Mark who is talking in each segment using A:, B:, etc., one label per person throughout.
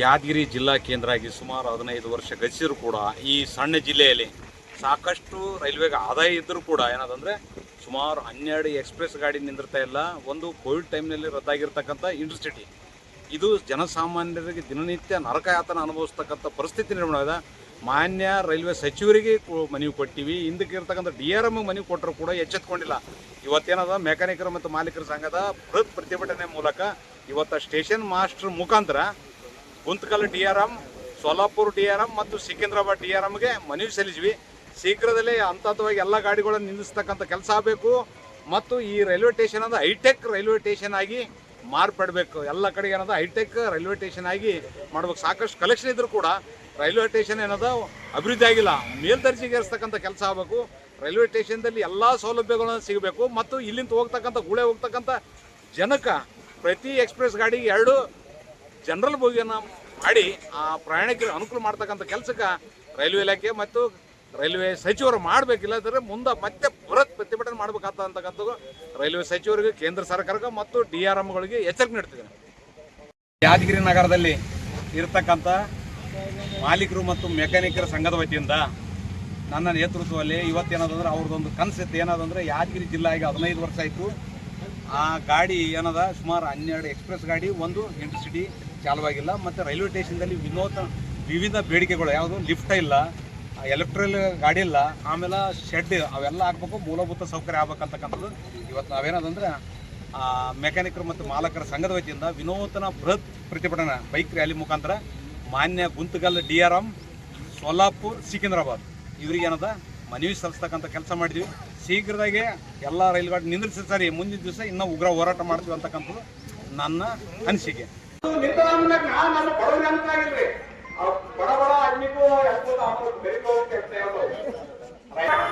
A: ಯಾದಗಿರಿ ಜಿಲ್ಲಾ ಕೇಂದ್ರ ಆಗಿ ಸುಮಾರು ಹದಿನೈದು ವರ್ಷ ಗತಿಸಿದ್ರು ಕೂಡ ಈ ಸಣ್ಣ ಜಿಲ್ಲೆಯಲ್ಲಿ ಸಾಕಷ್ಟು ರೈಲ್ವೆಗೆ ಆದಾಯ ಇದ್ದರೂ ಕೂಡ ಏನದಂದರೆ ಸುಮಾರು ಹನ್ನೆರಡು ಎಕ್ಸ್ಪ್ರೆಸ್ ಗಾಡಿ ನಿಂದಿರ್ತಾ ಇಲ್ಲ, ಒಂದು ಕೋವಿಡ್ ಟೈಮ್ನಲ್ಲಿ ರದ್ದಾಗಿರ್ತಕ್ಕಂಥ ಇಂಟರ್ಸಿಟಿ. ಇದು ಜನಸಾಮಾನ್ಯರಿಗೆ ದಿನನಿತ್ಯ ನರಕಯಾತನ ಅನುಭವಿಸ್ತಕ್ಕಂಥ ಪರಿಸ್ಥಿತಿ ನಿರ್ಮಾಣ ಇದೆ ಮಾನ್ಯ ರೈಲ್ವೆ ಸಚಿವರಿಗೆ ಮನವಿ ಕೊಟ್ಟಿವಿ. ಹಿಂದಕ್ಕೆ ಇರ್ತಕ್ಕಂಥ ಡಿ ಆರ್ ಎಂ ಮನವಿ ಕೊಟ್ಟರು ಕೂಡ ಎಚ್ಚೆತ್ಕೊಂಡಿಲ್ಲ. ಇವತ್ತೇನದ ಮೆಕ್ಯಾನಿಕರು ಮತ್ತು ಮಾಲೀಕರ ಸಂಘದ ಬೃಹತ್ ಪ್ರತಿಭಟನೆ ಮೂಲಕ ಇವತ್ತು ಸ್ಟೇಷನ್ ಮಾಸ್ಟರ್ ಮುಖಾಂತರ Guntakal D R M Solapur D R M ಮತ್ತು ಸಿಕಿಂದ್ರಾಬಾದ್ ಡಿ ಆರ್ ಎಮ್ಗೆ ಮನವಿ ಸಲ್ಲಿಸಿವಿ ಶೀಘ್ರದಲ್ಲೇ ಹಂತವಾಗಿ ಎಲ್ಲ ಗಾಡಿಗಳನ್ನು ನಿಲ್ಲಿಸ್ತಕ್ಕಂಥ ಕೆಲಸ ಆಗಬೇಕು ಮತ್ತು ಈ ರೈಲ್ವೆ ಸ್ಟೇಷನ್ ಅಂದ್ರೆ ಹೈಟೆಕ್ ರೈಲ್ವೆ ಸ್ಟೇಷನ್ ಆಗಿ ಮಾರ್ಪಡಬೇಕು. ಎಲ್ಲ ಕಡೆಗೆ ಏನದ ಹೈಟೆಕ್ ರೈಲ್ವೆ ಸ್ಟೇಷನ್ ಆಗಿ ಮಾಡ್ಬೇಕು. ಸಾಕಷ್ಟು ಕಲೆಕ್ಷನ್ ಇದ್ರೂ ಕೂಡ ರೈಲ್ವೆ ಸ್ಟೇಷನ್ ಏನದ ಅಭಿವೃದ್ಧಿ ಆಗಿಲ್ಲ. ಮೇಲ್ದರ್ಜೆಗೆ ಏರಿಸ್ತಕ್ಕಂಥ ಕೆಲಸ ಆಗಬೇಕು. ರೈಲ್ವೆ ಸ್ಟೇಷನ್ದಲ್ಲಿ ಎಲ್ಲ ಸೌಲಭ್ಯಗಳನ್ನು ಸಿಗಬೇಕು ಮತ್ತು ಇಲ್ಲಿಂದ ಹೋಗ್ತಕ್ಕಂಥ, ಗುಳೆ ಹೋಗ್ತಕ್ಕಂಥ ಜನಕ್ಕೆ ಪ್ರತಿ ಎಕ್ಸ್ಪ್ರೆಸ್ ಗಾಡಿಗೆ ಎರಡು ಜನರಲ್ ಬೋಗಿಯನ್ನು ಮಾಡಿ ಆ ಪ್ರಯಾಣಿಕರಿಗೆ ಅನುಕೂಲ ಮಾಡ್ತಕ್ಕಂಥ ಕೆಲಸಕ್ಕೆ ರೈಲ್ವೆ ಇಲಾಖೆ ಮತ್ತು ರೈಲ್ವೆ ಸಚಿವರು ಮಾಡಬೇಕಿಲ್ಲದ್ರೆ ಮುಂದೆ ಮತ್ತೆ ಬೃಹತ್ ಪ್ರತಿಭಟನೆ ಮಾಡಬೇಕಾತ ಅಂತಕ್ಕಂಥದ್ದು ರೈಲ್ವೆ ಸಚಿವರಿಗೆ, ಕೇಂದ್ರ ಸರ್ಕಾರಕ್ಕೆ ಮತ್ತು ಡಿ ಆರ್ ಎಮ್ಗಳಿಗೆ ಎಚ್ಚರಿಕೆ ನೀಡ್ತಿದ್ದೇನೆ. ಯಾದಗಿರಿ ನಗರದಲ್ಲಿ ಇರತಕ್ಕಂಥ ಮಾಲೀಕರು ಮತ್ತು ಮೆಕ್ಯಾನಿಕರ ಸಂಘದ ವತಿಯಿಂದ ನನ್ನ ನೇತೃತ್ವದಲ್ಲಿ ಇವತ್ತೇನದಂದ್ರೆ ಅವ್ರದ್ದೊಂದು ಕನಸಿತ್ತು ಏನದಂದ್ರೆ ಯಾದಗಿರಿ ಜಿಲ್ಲಾ ಈಗ ಹದಿನೈದು ವರ್ಷ ಆಯಿತು. ಆ ಗಾಡಿ ಏನದ? ಸುಮಾರು ಹನ್ನೆರಡು ಎಕ್ಸ್ಪ್ರೆಸ್ ಗಾಡಿ, ಒಂದು ಇಂಟರ್ಸಿಟಿ ಚಾಲುವಾಗಿಲ್ಲ. ಮತ್ತು ರೈಲ್ವೆ ಸ್ಟೇಷನ್ದಲ್ಲಿ ವಿನೂತನ ವಿವಿಧ ಬೇಡಿಕೆಗಳು, ಯಾವುದು ಲಿಫ್ಟ್ ಇಲ್ಲ, ಎಲೆಕ್ಟ್ರಿಲ್ ಗಾಡಿ ಇಲ್ಲ, ಆಮೇಲೆ ಶೆಡ್ ಅವೆಲ್ಲ ಹಾಕ್ಬೇಕು, ಮೂಲಭೂತ ಸೌಕರ್ಯ ಆಗ್ಬೇಕಂತಕ್ಕಂಥದ್ದು. ಇವತ್ತು ನಾವೇನದಂದ್ರೆ ಮೆಕ್ಯಾನಿಕರು ಮತ್ತು ಮಾಲಕರ ಸಂಘದ ವತಿಯಿಂದ ವಿನೂತನ ಬೃಹತ್ ಪ್ರತಿಭಟನೆ, ಬೈಕ್ ರ್ಯಾಲಿ ಮುಖಾಂತರ ಮಾನ್ಯ Guntakal D R M Solapur, Secunderabad. ಇವ್ರಿಗೆ ಏನದ? ಮನವಿ ಸಲ್ಲಿಸ್ತಕ್ಕಂಥ ಕೆಲಸ ಮಾಡಿದ್ವಿ. ಶೀಘ್ರದಾಗೆ ಎಲ್ಲ ರೈಲು ಗಾಡಿ ನಿಂದ್ರಿಸಿ ಸರಿ, ಮುಂದಿನ ದಿವಸ ಇನ್ನೂ ಉಗ್ರ ಹೋರಾಟ ಮಾಡ್ತೀವಿ ಅಂತಕ್ಕಂಥದ್ದು ನನ್ನ ಅನಿಸಿಕೆ.
B: ನಿಂತರಾಮನಾಗ ನಾ ನಮ್ಮ ಬಡವನ ಅಂತ ಆಗಿಲ್ರಿ ಆ ಬಡ ಬಡ ಅಡ್ಮಿಗೂ ಎಷ್ಟೋ ಅಮೌಂಟ್ ಬೆರಿಕೋ ಕೆಲಸ ಯಾವುದು
A: ಅವರು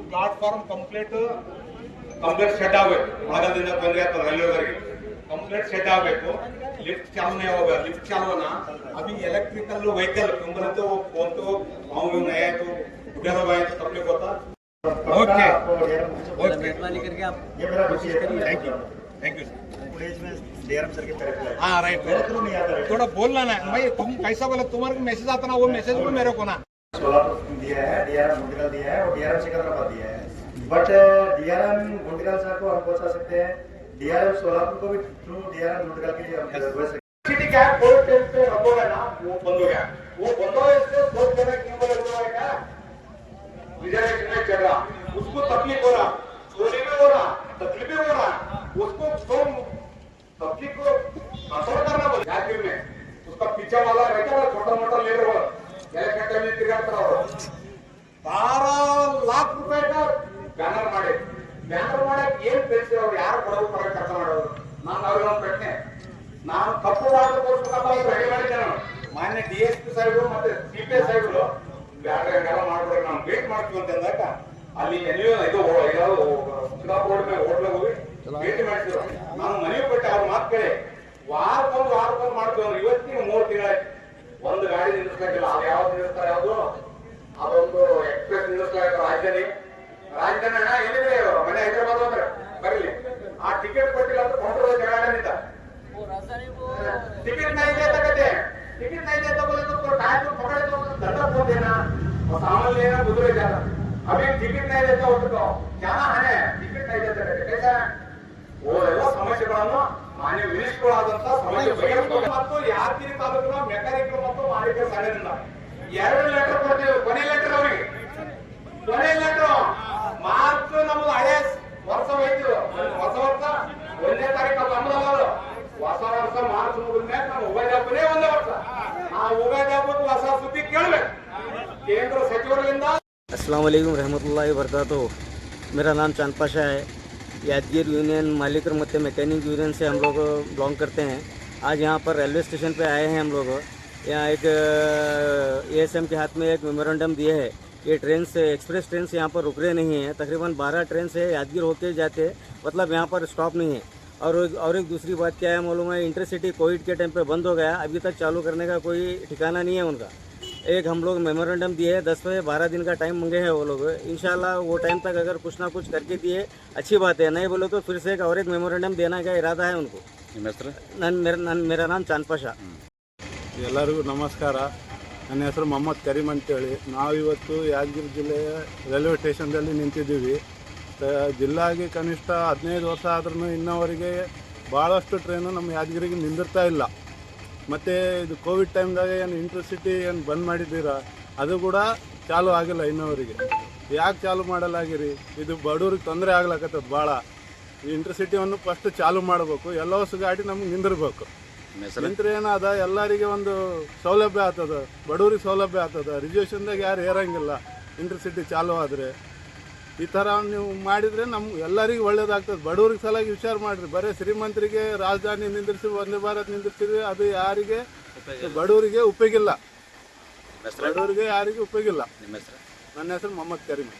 A: प्लाटार्म कंप्लीट कंप्लीट से कंप्लीट से लिफ्ट चालने लिफ्ट चालना अभी एलेक्ट्रिकल वेहिकल कंपनी तो. थोड़ा बोलना ना। भाई तुम कैसा बोले? तुम्हारे मैसेज आता ना वो मैसेज भी मेरे को ना।
B: सोलापुर दिया है डीआरएम गुंडगल दिया है और डीआरएम सिकंदराबाद दिया है? बट डीआरएम गुंडगल सर को हम पहुँचा सकते हैं। डीआरएम सोलापुर को भी थ्रू डीआरएम गुंडगल के लिए हम भेज सकते सिटी का कोर्ट टेस्ट पे रब हो गया ना? वो बंद हो गया। वो बंद हो इससे दो जगह क्यों बोले हुआ है क्या? रिजर्वेशन में चल रहा। उसको तकलीफ़ हो रहा। चोरी भी हो रहा। तकलीफ़ हो रहा। उसको तो तकलीफ़ को कंट्रोल करना बोले में उसका पीछे वाला रहता है छोटा मोटा इलेक्शन ಮಾಡ್ಯಾರ ಅವರು ಬಾರ ಲಾಕ್ ರೂಪಾಯಿ ಬ್ಯಾನರ್ ಮಾಡಿ. ಬ್ಯಾನರ್ ಮಾಡಕ್ ಏನ್ ತಿಳಿಸಿದ್ರು ಅವ್ರು? ಯಾರು ಕೊಡೋದು ಕೊಡಕ್ ಕೆಲಸ ಮಾಡೋರು ನಾನು ಅವ್ರಿಗೆ ಒಂದು ಪ್ರಶ್ನೆ. ನಾನು ಕಪ್ಪು ಬಾಳು ತೋರಿಸ್ಬೇಕಂತ ಅವ್ರು ರೆಡಿ ಮಾಡಿದ್ದೆ ಮಾನ್ಯ ಡಿ ಎಸ್ ಪಿ ಸಾಹೇಬರು ಮತ್ತೆ ಸಿ ಪಿ ಎಸ್ ಸಾಹೇಬರು. ಬ್ಯಾನರ್ ಮಾಡ್ಬೇಕು ನಾವು ವೇಟ್ ಮಾಡ್ತೀವಿ ಅಂತ ಅಂದಾಗ ಅಲ್ಲಿ ಎಲ್ಲಿಯೂ ಇದು ಯಾವ್ದು ಸಿಂಗಾಪುರ್ ಮೇಲೆ ಹೋಟ್ಲ ಹೋಗಿ ಭೇಟಿ ಮಾಡಿದ್ರು. ನಾನು ಮನೆಗೆ ಬಿಟ್ಟೆ ಅವ್ರ ಮಾತು ಕೇಳಿ. ವಾರಕ್ಕೊಂದು ವಾರಕ್ಕೊಂದು ಮಾಡ್ತೀವಿ ಇವತ್ತಿನ ಮೂರು ಒಂದು ಗಾಡಿ ನಿಲ್ಲಿಸ್ಬೇಕಿಲ್ಲ ಅದು ಯಾವ್ದು ನಿಲ್ಲಿಸ್ತಾರೆ ಯಾವ್ದು? ಅದೊಂದು ಎಕ್ಸ್ಪ್ರೆಸ್ ನಿಲ್ಲಿಸ್ತಾ ಇದ್ರು ರಾಜಧಾನಿ. ರಾಜಧಾನಿ ಎಲ್ಲಿದೆ ಮನೆ ಹೈದ್ರಾಬಾದ್ ಅಂದ್ರೆ ಬರಲಿ. ಆ ಟಿಕೆಟ್ ಕೊಟ್ಟಿಲ್ಲ ಅಂದ್ರೆ ಕೊಂಡ್ರೆ ಜಗಳಾಡಲಿದ್ದ ಟಿಕೆಟ್ ನೈಜೆ ತಗತ್ತೆ ಟಿಕೆಟ್ ನೈಜೆ ತಗೊಳ್ಳಿದ್ರು ಕಾಯ್ದು ದಂಡ ಹೋದೇನ ಸಾಮಾನ್ಯ ಏನೋ ಕುದುರೆ ಜನ ಅಭಿ ಟಿಕೆಟ್ ನೈಜೆ ತಗೊಂಡು ಜನ ಹಣೆ. ಟಿಕೆಟ್ ನೈಜೆ ತಗತ್ತೆ ಸಮಸ್ಯೆಗಳನ್ನು ಮಾನ್ಯ ವಿನಿಷ್ಠಗಳಾದಂತ ಸಮಸ್ಯೆ ಬಗೆಹರಿಸಬೇಕು ಮತ್ತು ಯಾದಗಿರಿ ತಾಲೂಕಿನ ಮೆಕ್ಯಾನಿಕರು ಮತ್ತು ಮಾಲೀಕರ ಸಂಘದಿಂದ ಎರಡು ಲೆಟರ್ ಕೊಡ್ತೀವಿ ಕೊನೆ ಲೆಟರ್ ಅವರಿಗೆ ಕೊನೆ ಲೆಟರ್ ಮಾರ್ಚ್ ನಮ್ದು ಹಳೆ ವರ್ಷ ಹೋಯ್ತು ಹೊಸ ವರ್ಷ ಒಂದನೇ ತಾರೀಕು ಅದು ನಮ್ದಲ್ಲ ಅದು ಹೊಸ ವರ್ಷ ಮಾರ್ಚ್ ಮುಗಿದ್ಮೇಲೆ ನಮ್ಮ ಉಗಾದಿ ಹಬ್ಬನೇ ಒಂದೇ ವರ್ಷ ಆ ಉಗಾದಿ ಹಬ್ಬಕ್ಕೆ ಹೊಸ ಸುದ್ದಿ ಕೇಳ್ಬೇಕು ಕೇಂದ್ರ ಸಚಿವರಿಂದ
C: अस्सलाम वालेकुम रहमतुल्लाहि वबरकातुहू मेरा नाम चांद पाशा है यादगीर यूनियन मालिक और मध्य मैकेनिक यूनियन से हम लोग बिलोंग करते हैं। आज यहाँ पर रेलवे स्टेशन पे आए हैं हम लोग। यहाँ एक एएसएम के हाथ में एक मेमोरेंडम दिए है। ये ट्रेन से एक्सप्रेस ट्रेन से यहाँ पर रुक रहे नहीं हैं। तकरीबन 12 ट्रेन से यादगीर होके जाते हैं। मतलब यहाँ पर स्टॉप नहीं है। और और एक दूसरी बात क्या है मालूम है? इंटरसिटी कोविड के टाइम पे बंद हो गया। अभी तक चालू करने का कोई ठिकाना नहीं है उनका। एक हम लोग मेमोरेंडम दिए है दस से बारह दिन का टाइम मांगे हैं वो लोग इंशाल्लाह वो टाइम तक अगर कुछ ना कुछ करके दिए अच्छी बात है नहीं बोले तो फिर से एक और एक मेमोरेंडम देना का इरादा है उनको
A: ನಿಮ್ಮ ಹೆಸರು
C: नन मेरा नन मेरा नाम चांद पाशा
D: ಎಲ್ಲರಿಗೂ ನಮಸ್ಕಾರ ನನ್ನ ಹೆಸರು ಮೊಹಮ್ಮದ್ ಕರೀಮ್ ಅಂತೇಳಿ ನಾವಿವತ್ತು ಯಾದಗಿರಿ ಜಿಲ್ಲೆಯ ರೈಲ್ವೆ ಸ್ಟೇಷನ್ದಲ್ಲಿ ನಿಂತಿದ್ದೀವಿ ತ- ಜಿಲ್ಲಾಗೆ ಕನಿಷ್ಠ ಹದಿನೈದು ವರ್ಷ ಆದ್ರೂ ಇನ್ನವರೆಗೆ ಭಾಳಷ್ಟು ಟ್ರೈನು ನಮ್ಮ ಯಾದಗಿರಿಗೆ ನಿಂದಿರ್ತಾ ಇಲ್ಲ ಮತ್ತು ಇದು ಕೋವಿಡ್ ಟೈಮ್ದಾಗ ಏನು ಇಂಟ್ರಸಿಟಿ ಏನು ಬಂದ್ ಮಾಡಿದ್ದೀರ, ಅದು ಕೂಡ ಚಾಲು ಆಗಿಲ್ಲ ಇನ್ನವರಿಗೆ. ಯಾಕೆ ಚಾಲು ಮಾಡಲಾಗಿರಿ? ಇದು ಬಡವ್ರಿಗೆ ತೊಂದರೆ ಆಗ್ಲಕತ್ತದ ಭಾಳ ಈ ಇಂಟರ್ಸಿಟಿಯನ್ನು ಫಸ್ಟ್ ಚಾಲು ಮಾಡಬೇಕು. ಎಲ್ಲವೂ ಗಾಡಿ ನಮ್ಗೆ ನಿಂದಿರ್ಬೇಕು. ನಿಂತ್ರೆ ಏನಾದ? ಎಲ್ಲರಿಗೆ ಒಂದು ಸೌಲಭ್ಯ ಆಗ್ತದ. ಬಡವ್ರಿಗೆ ಸೌಲಭ್ಯ ಆಗ್ತದ. ರಿಸರ್ವೇಷನ್ದಾಗ ಯಾರು ಏರಂಗಿಲ್ಲ. ಇಂಟ್ರಸಿಟಿ ಚಾಲು ಆದರೆ. ಈ ಥರ ನೀವು ಮಾಡಿದರೆ ನಮ್ಗೆ ಎಲ್ಲರಿಗೂ ಒಳ್ಳೇದಾಗ್ತದೆ. ಬಡವ್ರಿಗೆ ಸಲಾಗಿ ವಿಚಾರ ಮಾಡಿರಿ. ಬರೀ ಶ್ರೀಮಂತರಿಗೆ ರಾಜಧಾನಿ ನಿಂದಿರ್ಸಿ ಒಂದೇ ಭಾರತ್ ನಿಂದಿರ್ತೀವಿ ಅದು ಯಾರಿಗೆ? ಬಡವರಿಗೆ ಉಪಯೋಗಿಲ್ಲ. ಬಡವರಿಗೆ ಯಾರಿಗೂ ಉಪಯೋಗಿಲ್ಲ. ನನ್ನ ಹೆಸರು ಮೊಹಮ್ಮದ್ ಕರೀಮ್